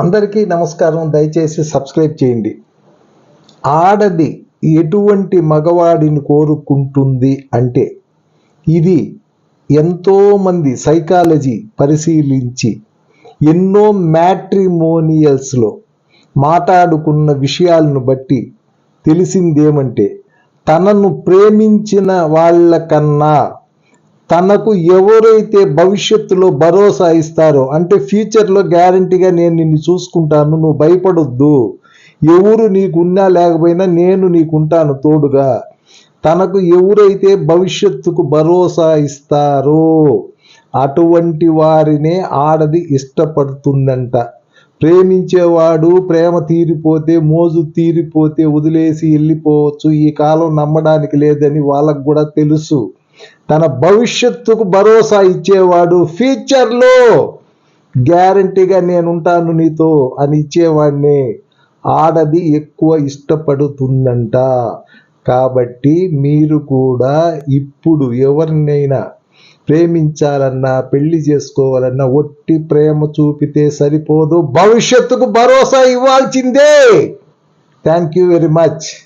అందరికీ నమస్కారం. దయచేసి సబ్స్క్రైబ్ చేయండి. ఆడది ఎటువంటి మగవాడిని కోరుకుంటుంది అంటే ఇది ఎంతోమంది సైకాలజీ పరిశీలించి ఎన్నో మ్యాట్రిమోనియల్స్లో మాట్లాడుకున్న విషయాలను బట్టి తెలిసిందేమంటే తనను ప్రేమించిన వాళ్ళకన్నా తనకు ఎవరైతే భవిష్యత్తులో భరోసా ఇస్తారో అంటే ఫ్యూచర్లో గ్యారంటీగా నేను నిన్ను చూసుకుంటాను నువ్వు భయపడొద్దు. ఎవరు నీకున్నా లేకపోయినా నేను నీకుంటాను తోడుగా. తనకు ఎవరైతే భవిష్యత్తుకు భరోసా ఇస్తారో అటువంటి వారినే ఆడది ఇష్టపడుతుందంట. ప్రేమించేవాడు ప్రేమ తీరిపోతే మోజు తీరిపోతే వదిలేసి వెళ్ళిపోవచ్చు. ఈ కాలం నమ్మడానికి లేదని వాళ్ళకు కూడా తెలుసు. తన భవిష్యత్తుకు భరోసా ఇచ్చేవాడు ఫ్యూచర్లో గ్యారంటీగా నేనుంటాను నీతో అని ఇచ్చేవాడిని ఆడది ఎక్కువ ఇష్టపడుతుందంట. కాబట్టి మీరు కూడా ఇప్పుడు ఎవరినైనా ప్రేమించాలన్నా పెళ్ళి చేసుకోవాలన్నా ఒట్టి ప్రేమ చూపితే సరిపోదు. భవిష్యత్తుకు భరోసా ఇవ్వాల్సిందే. Thank you very much.